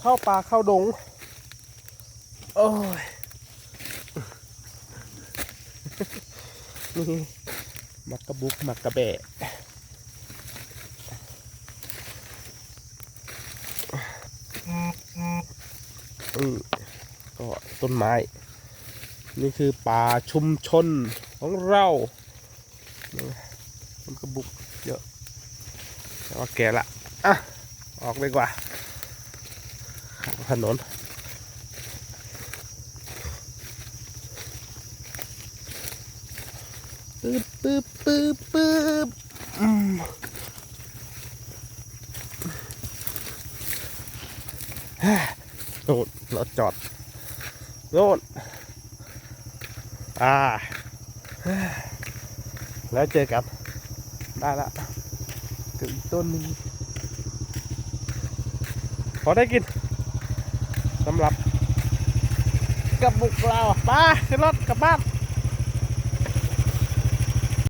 เข้าป่าเข้าดง โอ้ย นี่มักกะบุกมักกะแบะอืมก็ต้นไม้ นี่คือป่าชุมชนของเรามันกระบุกเยอะแต่ว่าแก่ละ อะ ออกดีกว่า ถนน ปึ๊บปึ๊บปึ๊บปึ๊บอืมฮ่าโน่นเราจอดโน่นอ่าฮ่า แล้วเจอกัน ได้ละถึงต้นหนึงพอได้กิน สำหรับกับบุกเราไปขึ้นรถกลับบ้าน